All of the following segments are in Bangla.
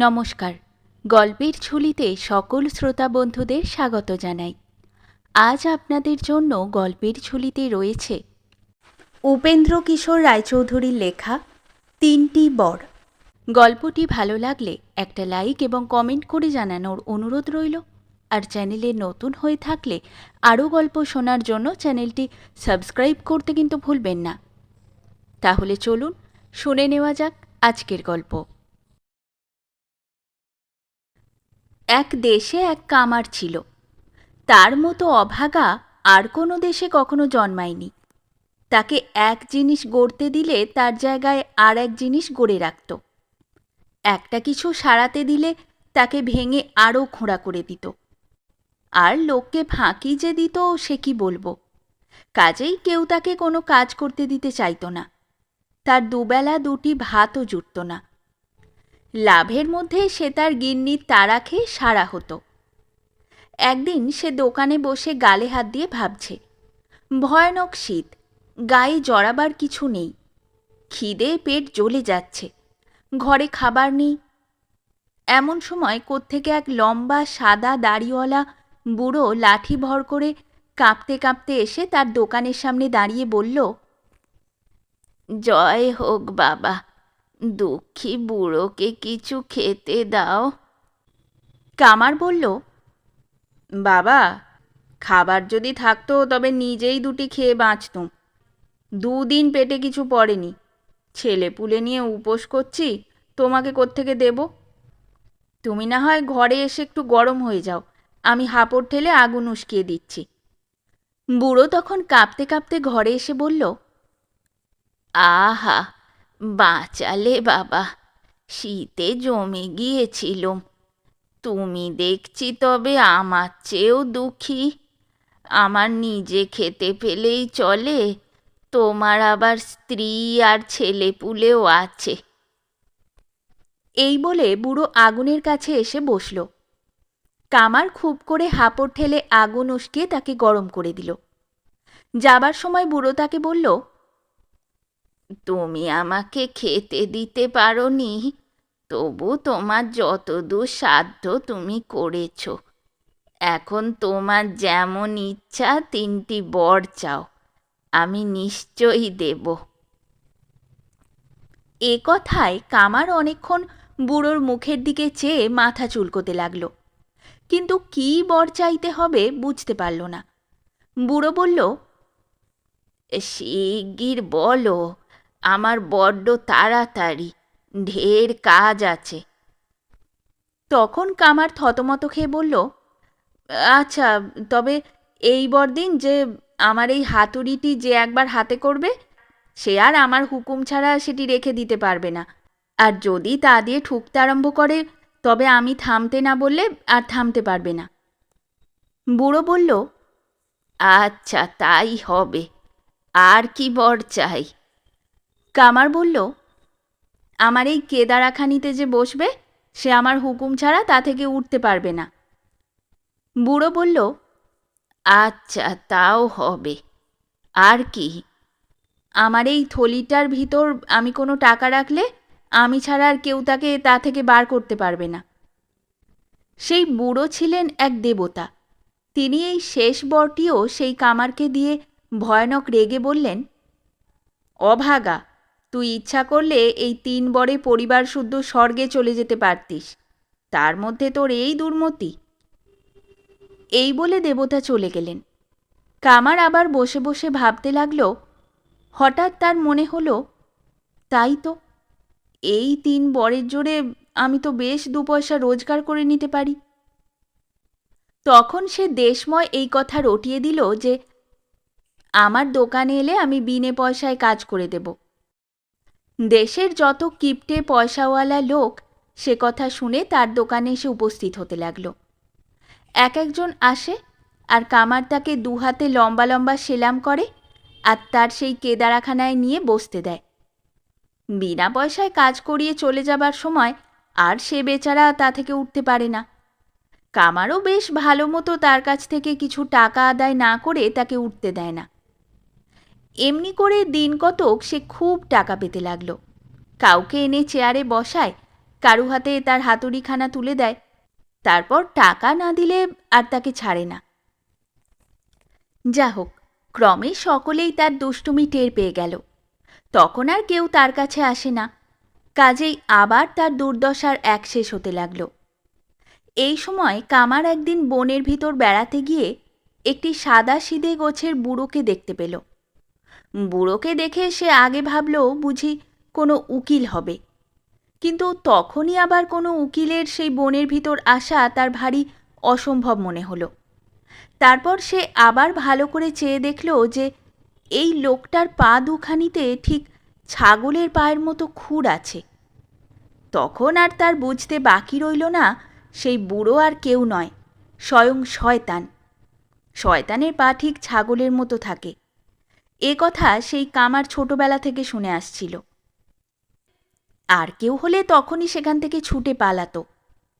নমস্কার। গল্পের ঝুলিতে সকল শ্রোতা বন্ধুদের স্বাগত জানাই। আজ আপনাদের জন্য গল্পের ঝুলিতে রয়েছে উপেন্দ্র কিশোর রায়চৌধুরীর লেখা তিনটি বর। গল্পটি ভালো লাগলে একটা লাইক এবং কমেন্ট করে জানানোর অনুরোধ রইল। আর চ্যানেলে নতুন হয়ে থাকলে আরও গল্প শোনার জন্য চ্যানেলটি সাবস্ক্রাইব করতে কিন্তু ভুলবেন না। তাহলে চলুন শুনে নেওয়া যাক আজকের গল্প। এক দেশে এক কামার ছিল। তার মতো অভাগা আর কোনো দেশে কখনো জন্মায়নি। তাকে এক জিনিস গড়তে দিলে তার জায়গায় আর এক জিনিস গড়ে রাখত। একটা কিছু সারাতে দিলে তাকে ভেঙে আরও খোঁড়া করে দিত। আর লোককে ফাঁকি যে দিত, সে কি বলব? কাজেই কেউ তাকে কোনো কাজ করতে দিতে চাইতো না। তার দুবেলা দুটি ভাতও জুটত না। লাভের মধ্যে সে তার গিন্নির তাড়া খেয়ে সারা হতো। একদিন সে দোকানে বসে গালে হাত দিয়ে ভাবছে, ভয়ানক শীত, গায়ে জড়াবার কিছু নেই, খিদে পেট জ্বলে যাচ্ছে, ঘরে খাবার নেই। এমন সময় কোত্থেকে এক লম্বা সাদা দাড়িওয়ালা বুড়ো লাঠি ভর করে কাঁপতে কাঁপতে এসে তার দোকানের সামনে দাঁড়িয়ে বলল, জয় হোক বাবা দুঃখী বুড়োকে কিছু খেতে দাও। কামার বলল, বাবা, খাবার যদি থাকতো তবে নিজেই দুটি খেয়ে বাঁচতুম। দুদিন পেটে কিছু পড়েনি। ছেলে পুলে নিয়ে উপোস করছি, তোমাকে কোত্থেকে দেব? তুমি না হয় ঘরে এসে একটু গরম হয়ে যাও, আমি হাঁপড় ঠেলে আগুন উস্কিয়ে দিচ্ছি। বুড়ো তখন কাঁপতে কাঁপতে ঘরে এসে বলল, আহা বাঁচালে বাবা, শীতে জমে গিয়েছিলুম। তুমি দেখছি তবে আমার চেয়েও দুঃখী। আমার নিজে খেতে পেলেই চলে, তোমার আবার স্ত্রী আর ছেলে পুলেও আছে। এই বলে বুড়ো আগুনের কাছে এসে বসল। কামার খুব করে হাঁপড় ঠেলে আগুন উস্কিয়ে তাকে গরম করে দিল। যাবার সময় বুড়ো তাকে বলল তুমি আমাকে খেতে দিতে পারো নি তবু তোমার যতদূর সাধ্য তুমি করেছ। এখন তোমার যেমন ইচ্ছা তিনটি বর চাও, আমি নিশ্চয়ই দেব। এ কথায় কামার অনেকক্ষণ বুড়োর মুখের দিকে চেয়ে মাথা চুলকোতে লাগল। কিন্তু কী বর চাইতে হবে বুঝতে পারল না। বুড়ো বলল, শিগগির বলো আমার বড্ড তাড়াতাড়ি, ঢের কাজ আছে। তখন কামার থতমত খেয়ে বলল আচ্ছা তবে এই বরদিন যে আমার এই হাতুড়িটি যে একবার হাতে করবে, সে আর আমার হুকুম ছাড়া সেটি রেখে দিতে পারবে না। আর যদি তা দিয়ে ঠুকতে আরম্ভ করে, তবে আমি থামতে না বললে আর থামতে পারবে না। বুড়ো বলল আচ্ছা তাই হবে। আর কি বর চাই? কামার বলল, আমার এই কেদারাখানিতে যে বসবে, সে আমার হুকুম ছাড়া তা থেকে উঠতে পারবে না। বুড়ো বলল আচ্ছা তাও হবে। আর কি? আমার এই থলিটার ভিতর আমি কোনো টাকা রাখলে, আমি ছাড়া আর কেউ তাকে তা থেকে বার করতে পারবে না। সেই বুড়ো ছিলেন এক দেবতা। তিনি এই শেষ বরটিও সেই কামারকে দিয়ে ভয়ানক রেগে বললেন, অভাগা তুই ইচ্ছা করলে এই তিন বরে পরিবার শুদ্ধ স্বর্গে চলে যেতে পারতিস। তার মধ্যে তোর এই দুর্মতি। এই বলে দেবতা চলে গেলেন। কামার আবার বসে বসে ভাবতে লাগল, হঠাৎ তার মনে হলো, তাই তো, এই তিন বরের জোরে আমি তো বেশ দু পয়সা রোজগার করে নিতে পারি। তখন সে দেশময় এই কথা রটিয়ে দিল যে, আমার দোকানে এলে আমি বিনে পয়সায় কাজ করে দেব। দেশের যত কিপটে পয়সাওয়ালা লোক সে কথা শুনে তার দোকানে এসে উপস্থিত হতে লাগল। এক একজন আসে আর কামার তাকে দু হাতে লম্বা লম্বা সেলাম করে আর তার সেই কেদারাখানায় নিয়ে বসতে দেয়। বিনা পয়সায় কাজ করিয়ে চলে যাবার সময় আর সে বেচারা তা থেকে উঠতে পারে না। কামারও বেশ ভালো মতো তার কাছ থেকে কিছু টাকা আদায় না করে তাকে উঠতে দেয় না। এমনি করে দিন কতক সে খুব টাকা পেতে লাগল। কাউকে এনে চেয়ারে বসায়, কারু হাতে তার হাতুড়িখানা তুলে দেয়, তারপর টাকা না দিলে আর তাকে ছাড়ে না। যা হোক ক্রমে সকলেই তার দুষ্টুমি টের পেয়ে গেল। তখন আর কেউ তার কাছে আসে না। কাজেই আবার তার দুর্দশার এক শেষ হতে লাগল। এই সময় কামার একদিন বনের ভিতর বেড়াতে গিয়ে একটি সাদা সিদে গোছের বুড়োকে দেখতে পেল। বুড়োকে দেখে সে আগে ভাবল বুঝি কোনো উকিল হবে। কিন্তু তখনই আবার কোনো উকিলের সেই বনের ভিতর আসা তার ভারী অসম্ভব মনে হলো। তারপর সে আবার ভালো করে চেয়ে দেখল যে এই লোকটার পা দুখানিতে ঠিক ছাগলের পায়ের মতো খুর আছে। তখন আর তার বুঝতে বাকি রইল না, সেই বুড়ো আর কেউ নয়, স্বয়ং শয়তান। শয়তানের পা ঠিক ছাগলের মতো থাকে। এ কথা সেই কামার ছোটবেলা থেকে শুনে আসছিল। আর কেউ হলে তখনই সেখান থেকে ছুটে পালাতো।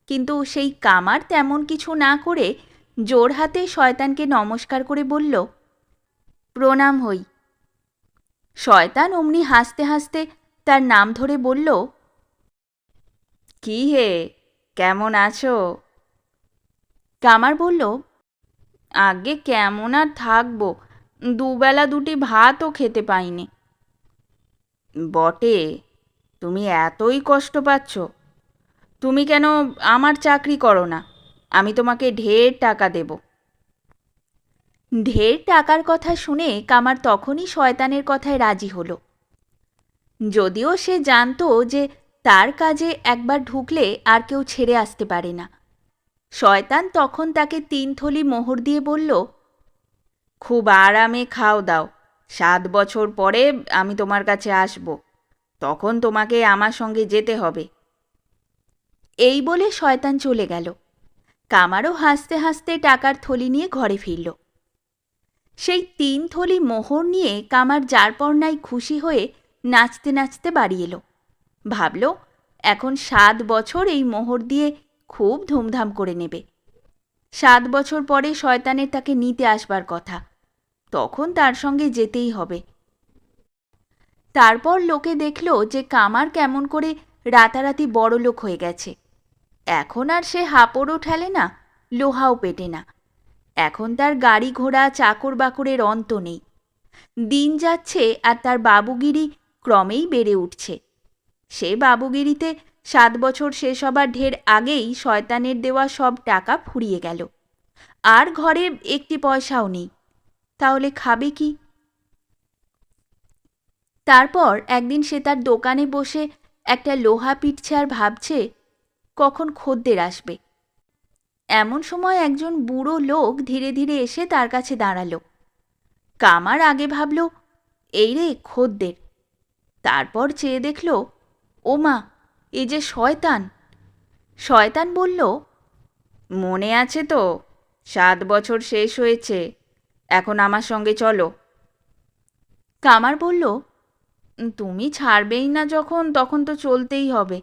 কিন্তু সেই কামার তেমন কিছু না করে জোর হাতে শয়তানকে নমস্কার করে বলল, প্রণাম হই। শয়তান অমনি হাসতে হাসতে তার নাম ধরে বলল, কি হে, কেমন আছো? কামার বলল, আগে কেমন আর থাকব? দুবেলা দুটি ভাতও খেতে পাইনি। বটে, তুমি এতই কষ্ট পাচ্ছ। তুমি কেন আমার চাকরি করো না? আমি তোমাকে ঢের টাকা দেব। ঢের টাকার কথা শুনে কামার তখনই শয়তানের কথায় রাজি হলো। যদিও সে জানতো যে তার কাজে একবার ঢুকলে আর কেউ ছেড়ে আসতে পারে না। শয়তান তখন তাকে তিন থলি মোহর দিয়ে বলল খুব আরামে খাও দাও। সাত বছর পরে আমি তোমার কাছে আসব। তখন তোমাকে আমার সঙ্গে যেতে হবে। এই বলে শয়তান চলে গেল। কামারও হাসতে হাসতে টাকার থলি নিয়ে ঘরে ফিরল। সেই তিন থলি মোহর নিয়ে কামার যারপর নাই খুশি হয়ে নাচতে নাচতে বাড়ি এলো। ভাবল, এখন সাত বছর এই মোহর দিয়ে খুব ধুমধাম করে নেবে। সাত বছর পরে শয়তানের তাকে নিতে আসবার কথা। তখন তার সঙ্গে যেতেই হবে। তারপর লোকে দেখল যে কামার কেমন করে রাতারাতি বড় লোক হয়ে গেছে। এখন আর সে হাঁপড়ও ঠেলে না, লোহাও পেটে না। এখন তার গাড়ি ঘোড়া, চাকর বাকরের অন্ত নেই। দিন যাচ্ছে আর তার বাবুগিরি ক্রমেই বেড়ে উঠছে। সে বাবুগিরিতে সাত বছর শেষ হবার ঢের আগেই শয়তানের দেওয়া সব টাকা ফুরিয়ে গেল। আর ঘরে একটি পয়সাও নেই। তাহলে খাবে কি? তারপর একদিন সে তার দোকানে বসে একটা লোহা পিটছে আর ভাবছে, কখন খদ্দের আসবে। এমন সময় একজন বুড়ো লোক ধীরে ধীরে এসে তার কাছে দাঁড়াল। কামার আগে ভাবল, এই রে খদ্দের। তারপর চেয়ে দেখল ও মা এ যে শয়তান। শয়তান বলল, মনে আছে তো, সাত বছর শেষ হয়েছে, এখন আমার সঙ্গে চলো। কামার বলল, তুমি ছাড়বেই না যখন, তখন তো চলতেই হবে।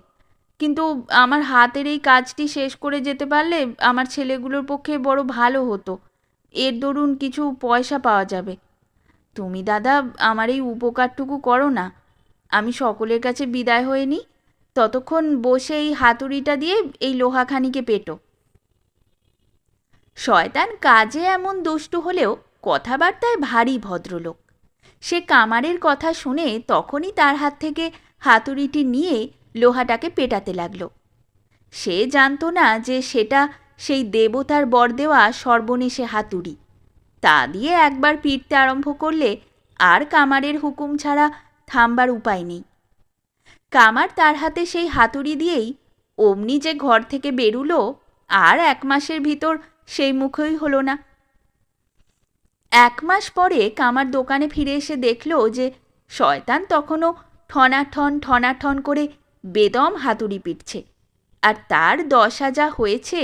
কিন্তু আমার হাতের এই কাজটি শেষ করে যেতে পারলে আমার ছেলেগুলোর পক্ষে বড় ভালো হতো। এর দরুন কিছু পয়সা পাওয়া যাবে। তুমি দাদা, আমার এই উপকারটুকু করো না। আমি সকলের কাছে বিদায় হয়ে নিই। ততক্ষণ বসে এই হাতুড়িটা দিয়ে এই লোহাখানিকে পেটো। শয়তান কাজে এমন দুষ্টু হলেও কথাবার্তায় ভারী ভদ্রলোক। সে কামারের কথা শুনে তখনই তার হাত থেকে হাতুড়িটি নিয়ে লোহাটাকে পেটাতে লাগল। সে জানতো না যে সেটা সেই দেবতার বর দেওয়া সর্বনেশে হাতুড়ি। তা দিয়ে একবার পিটতে আরম্ভ করলে আর কামারের হুকুম ছাড়া থামবার উপায় নেই। কামার তার হাতে সেই হাতুড়ি দিয়েই অমনি যে ঘর থেকে বেরুলো, আর এক মাসের ভিতর সেই মুখই হলো না। এক মাস পরে কামার দোকানে ফিরে এসে দেখল যে শয়তান তখনও ঠনাঠন ঠনাঠন করে বেদম হাতুড়ি পিটছে। আর তার দশা যা হয়েছে,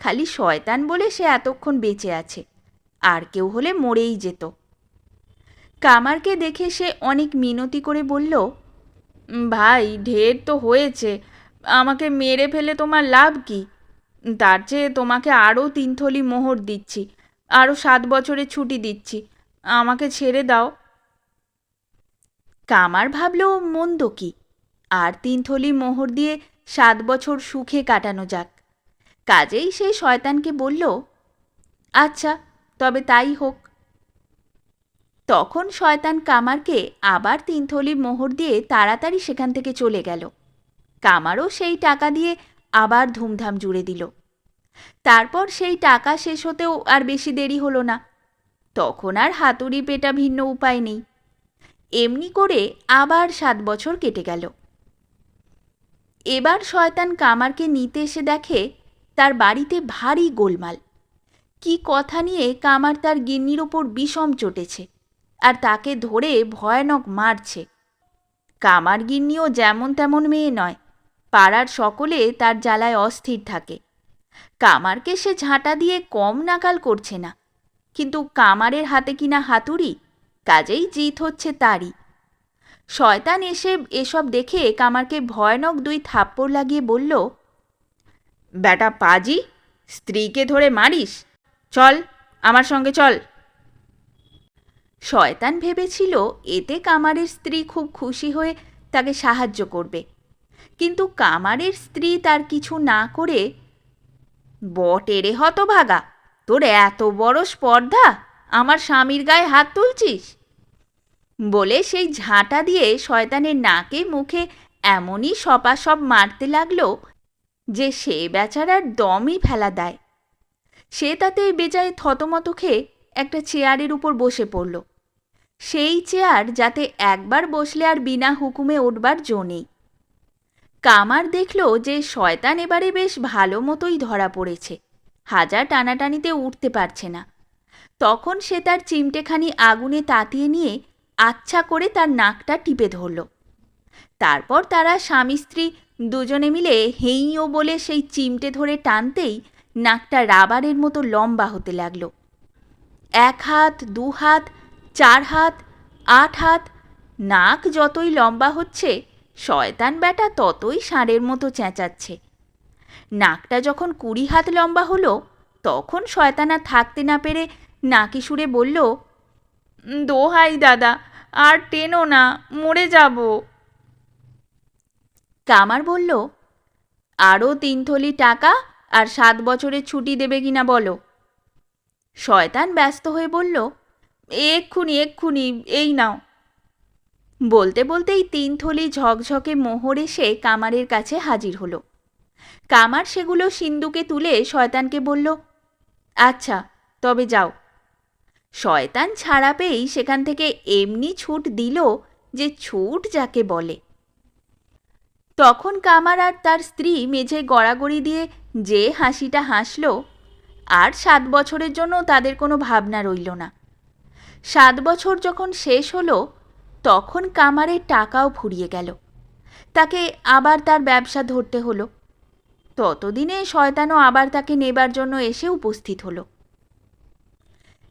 খালি শয়তান বলে সে এতক্ষণ বেঁচে আছে, আর কেউ হলে মরেই যেত। কামারকে দেখে সে অনেক মিনতি করে বলল ভাই, ঢের তো হয়েছে। আমাকে মেরে ফেলে তোমার লাভ কি? তার চেয়ে তোমাকে আরও তিন থলি মোহর দিচ্ছি, আরও সাত বছরের ছুটি দিচ্ছি। আমাকে ছেড়ে দাও। কামার ভাবল, মন্দ কি? আর তিন থলি মোহর দিয়ে সাত বছর সুখে কাটানো যাক। কাজেই সে শয়তানকে বলল আচ্ছা তবে তাই হোক। তখন শয়তান কামারকে আবার তিন থলি মোহর দিয়ে তাড়াতাড়ি সেখান থেকে চলে গেল। কামারও সেই টাকা দিয়ে আবার ধুমধাম জুড়ে দিল। তারপর সেই টাকা শেষ হতেও আর বেশি দেরি হলো না। তখন আর হাতুড়ি পেটা ভিন্ন উপায় নেই। এমনি করে আবার সাত বছর কেটে গেল। এবার শয়তান কামারকে নিতে এসে দেখে তার বাড়িতে ভারী গোলমাল। কি কথা নিয়ে কামার তার গিন্নির ওপর বিষম চটেছে। আর তাকে ধরে ভয়ানক মারছে। কামার গিন্নিও যেমন তেমন মেয়ে নয়, পাড়ার সকলে তার জ্বালায় অস্থির থাকে। কামারকে সে ঝাঁটা দিয়ে কম নাকাল করছে না, কিন্তু কামারের হাতে কিনা হাতুড়ি, কাজেই জিত হচ্ছে তারই। শয়তান এসে এসব দেখে কামারকে ভয়ানক দুই থাপ্পড় লাগিয়ে বলল, বেটা পাজি, স্ত্রীকে ধরে মারিস? চল, আমার সঙ্গে চল। শয়তান ভেবেছিল, এতে কামারের স্ত্রী খুব খুশি হয়ে তাকে সাহায্য করবে। কিন্তু কামারের স্ত্রী তার কিছু না করে বটেরে হতভাগা, তোর এত বড় স্পর্ধা, আমার স্বামীর গায়ে হাত তুলছিস? বলে সেই ঝাঁটা দিয়ে শয়তানের নাকে মুখে এমনই সপাসপ মারতে লাগল যে সে বেচারার দমই ফেলা দেয়। সে তাতে বেজায় থতমত খেয়ে একটা চেয়ারের উপর বসে পড়ল। সেই চেয়ার যাতে একবার বসলে আর বিনা হুকুমে উঠবার জো নেই। কামার দেখল যে শয়তান এবারে বেশ ভালো মতোই ধরা পড়েছে। হাজার টানাটানিতে উঠতে পারছে না। তখন সে তার চিমটেখানি আগুনে তাতিয়ে নিয়ে আচ্ছা করে তার নাকটা টিপে ধরল। তারপর তারা স্বামী স্ত্রী দুজনে মিলে হেইও বলে সেই চিমটে ধরে টানতেই নাকটা রাবারের মতো লম্বা হতে লাগল। এক হাত, দু হাত, চার হাত, আট হাত, নাক যতই লম্বা হচ্ছে, শয়তান ব্যাটা ততই ষাঁড়ের মতো চেঁচাচ্ছে। নাকটা যখন কুড়ি হাত লম্বা হলো, তখন শয়তানা থাকতে না পেরে নাকি সুরে বলল, দোহাই দাদা, আর টেনো না, মরে যাব। কামার বলল আরও তিন থলি টাকা আর সাত বছরের ছুটি দেবে কিনা বলো। শয়তান ব্যস্ত হয়ে বলল, এক্ষুনি এক্ষুনি, এই নাও। বলতে বলতেই তিন থলি ঝকঝকে মোহর এসে কামারের কাছে হাজির হলো। কামার সেগুলো সিন্দুকে তুলে শয়তানকে বলল আচ্ছা তবে যাও। শয়তান ছাড়া পেয়েই সেখান থেকে এমনি ছুট দিল যে ছুট যাকে বলে। তখন কামার আর তার স্ত্রী মেঝে গড়াগড়ি দিয়ে যে হাসিটা হাসল আর সাত বছরের জন্য তাদের কোনো ভাবনা রইল না। সাত বছর যখন শেষ হলো, তখন কামারের টাকাও ফুরিয়ে গেল। তাকে আবার তার ব্যবসা ধরতে হলো। ততদিনে শয়তানও আবার তাকে নেবার জন্য এসে উপস্থিত হলো।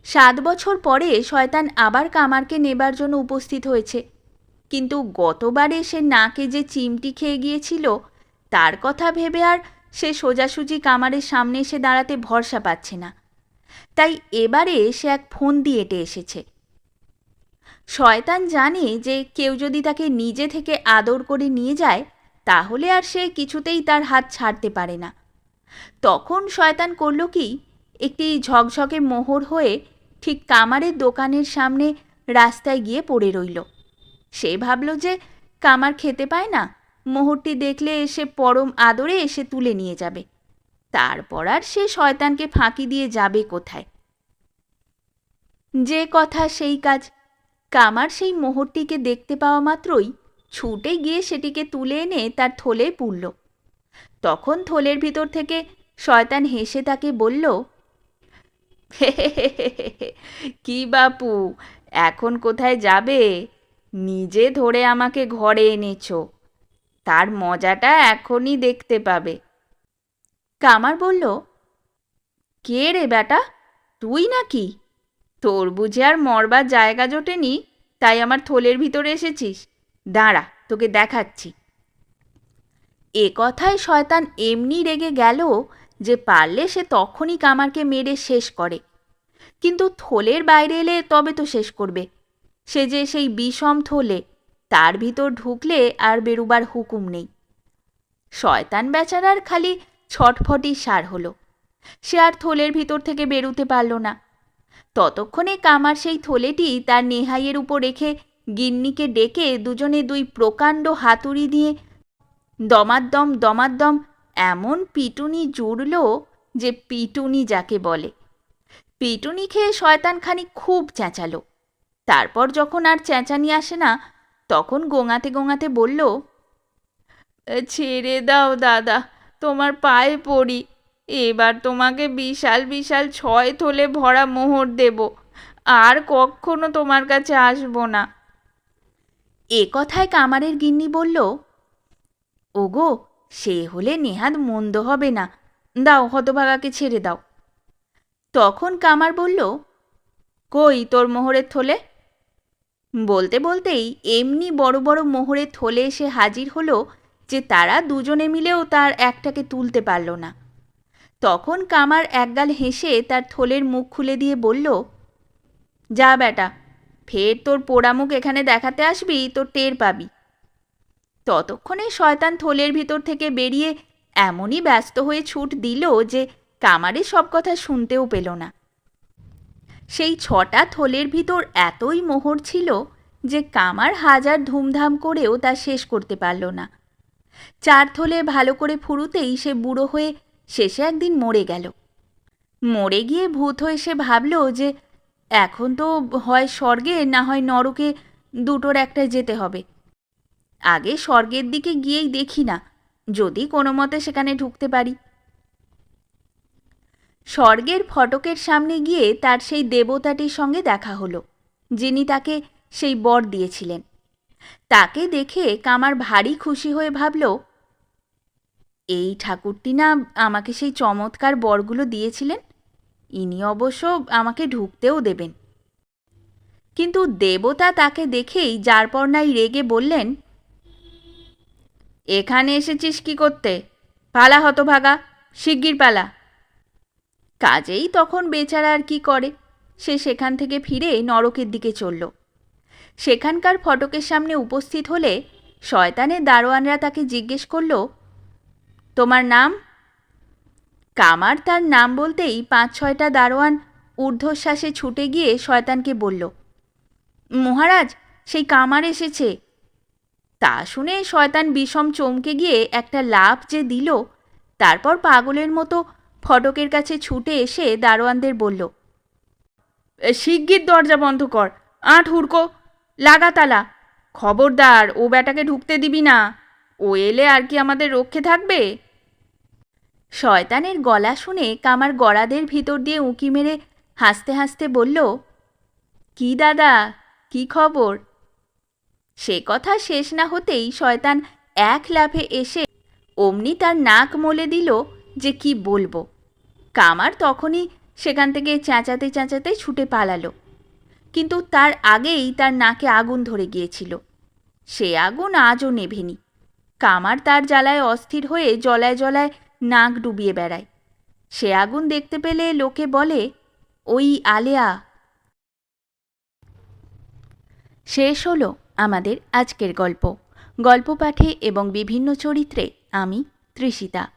সাত বছর পরে শয়তান আবার কামারকে নেবার জন্য উপস্থিত হয়েছে। কিন্তু গতবারে সে নাকে যে চিমটি খেয়ে গিয়েছিল, তার কথা ভেবে আর সে সোজাসুজি কামারের সামনে এসে দাঁড়াতে ভরসা পাচ্ছে না। তাই এবারে সে এক ফোন দিয়ে এটে এসেছে। শয়তান জানে যে কেউ যদি তাকে নিজে থেকে আদর করে নিয়ে যায়, তাহলে আর সে কিছুতেই তার হাত ছাড়তে পারে না। তখন শয়তান করল কি, একটি ঝকঝকে মোহর হয়ে ঠিক কামারের দোকানের সামনে রাস্তায় গিয়ে পড়ে রইল। সে ভাবল যে কামার খেতে পায় না মোহরটি দেখলে এসে পরম আদরে এসে তুলে নিয়ে যাবে। তারপর আর সে শয়তানকে ফাঁকি দিয়ে যাবে কোথায়? যে কথা সেই কাজ। কামার সেই মোহরটিকে দেখতে পাওয়া মাত্রই ছুটে গিয়ে সেটিকে তুলে এনে তার থলে পুড়ল। তখন থলের ভিতর থেকে শয়তান হেসে তাকে বলল কি বাপু, এখন কোথায় যাবে? নিজে ধরে আমাকে ঘরে এনেছ। তার মজাটা এখনই দেখতে পাবে। কামার বলল, কে রে বেটা? তুই নাকি? তোর বুঝে আর মরবার জায়গা জোটেনি, তাই আমার থলের ভিতরে এসেছিস। দাঁড়া, তোকে দেখাচ্ছি। এ কথায় শয়তান এমনি রেগে গেল যে পারলে সে তখনই কামারকে মেরে শেষ করে। কিন্তু থলের বাইরে এলে তবে তো শেষ করবে। সে যে সেই বিষম থলে তার ভিতর ঢুকলে আর বেরুবার হুকুম নেই। শয়তান বেচারার খালি ছটফটি সার হলো। সে আর থলের ভিতর থেকে বেরুতে পারল না। ততক্ষণে কামার সেই থলেটি তার নেহাইয়ের উপর রেখে গিন্নিকে ডেকে দুজনে দুই প্রকাণ্ড হাতুড়ি দিয়ে দমাদ্দম দমাদ্দম এমন পিটুনি জুড়ল যে পিটুনি যাকে বলে। পিটুনি খেয়ে শয়তানখানি খুব চেঁচালো। তারপর যখন আর চেঁচানি আসে না তখন গোঙাতে গোঙাতে বলল, ছেড়ে দাও দাদা, তোমার পায়ে পড়ি। এবার তোমাকে বিশাল বিশাল ছয় থলে ভরা মোহর দেব। আর কখনো তোমার কাছে আসব না। এ কথায় কামারের গিন্নি বলল, ওগো, সে হলে নেহাত মন্দ হবে না। দাও, হতভাগাকে ছেড়ে দাও। তখন কামার বলল, কই তোর মোহরের থলে? বলতে বলতেই এমনি বড় বড় মোহরে থলে এসে হাজির হলো যে তারা দুজনে মিলেও তার একটাকে তুলতে পারল না। তখন কামার একগাল হেসে তার থলের মুখ খুলে দিয়ে বলল, যা বেটা ফের তোর পোড়ামুখ এখানে দেখাতে আসবি, তোর টের পাবি ততক্ষণে শয়তান থলের ভিতর থেকে বেরিয়ে এমনই ব্যস্ত হয়ে ছুট দিল যে কামারে সব কথা শুনতেও পেল না। সেই ছটা থলের ভিতর এতই মোহর ছিল যে কামার হাজার ধুমধাম করেও তা শেষ করতে পারল না। চার থলে ভালো করে ফুরুতেই সে বুড়ো হয়ে শেষে একদিন মরে গেল। মরে গিয়ে ভূত হয়ে সে ভাবল যে এখন তো হয় স্বর্গে, না হয় নরকে দুটোর একটা যেতে হবে। আগে স্বর্গের দিকে গিয়েই দেখি না, যদি কোনো মতে সেখানে ঢুকতে পারি। স্বর্গের ফটকের সামনে গিয়ে তার সেই দেবতাটির সঙ্গে দেখা হলো, যিনি তাকে সেই বর দিয়েছিলেন। তাকে দেখে কামার ভারী খুশি হয়ে ভাবল, এই ঠাকুরটি না আমাকে সেই চমৎকার বরগুলো দিয়েছিলেন? ইনি অবশ্য আমাকে ঢুকতেও দেবেন। কিন্তু দেবতা তাকে দেখেই যার পর নাই রেগে বললেন, এখানে এসেছিস কি করতে? পালা হতভাগা, শিগগির পালা। কাজেই তখন বেচারা আর কি করে? সে সেখান থেকে ফিরে নরকের দিকে চলল। সেখানকার ফটকের সামনে উপস্থিত হলে শয়তানের দারোয়ানরা তাকে জিজ্ঞেস করল, তোমার নাম? কামার তার নাম বলতেই পাঁচ ছয়টা দারোয়ান ঊর্ধ্বশ্বাসে ছুটে গিয়ে শয়তানকে বলল, মহারাজ, সেই কামার এসেছে। তা শুনে শয়তান বিষম চমকে গিয়ে একটা লাভ যে দিল, তারপর পাগলের মতো ফটকের কাছে ছুটে এসে দারোয়ানদের বলল শিগগির দরজা বন্ধ কর। আট হুড়কো। লাগা তালা। খবরদার, ও ব্যাটাকে ঢুকতে দিবি না। ও এলে আর কি আমাদের রক্ষে থাকবে? শয়তানের গলা শুনে কামার গড়াদের ভিতর দিয়ে উঁকি মেরে হাসতে হাসতে বলল, কি দাদা, কি খবর? সে কথা শেষ না হতেই শয়তান এক লাফে এসে অমনি তার নাক মলে দিল যে কি বলব। কামার তখনই সেখান থেকে চেঁচাতে চেঁচাতে ছুটে পালালো। কিন্তু তার আগেই তার নাকে আগুন ধরে গিয়েছিল। সে আগুন আজও নেভেনি। কামার তার জ্বালায় অস্থির হয়ে জলায় জলায় নাক ডুবিয়ে বেড়ায়। সে আগুন দেখতে পেলে লোকে বলে, ওই আলেয়া। শেষ হলো আমাদের আজকের গল্প। গল্প পাঠে এবং বিভিন্ন চরিত্রে আমি তৃষিতা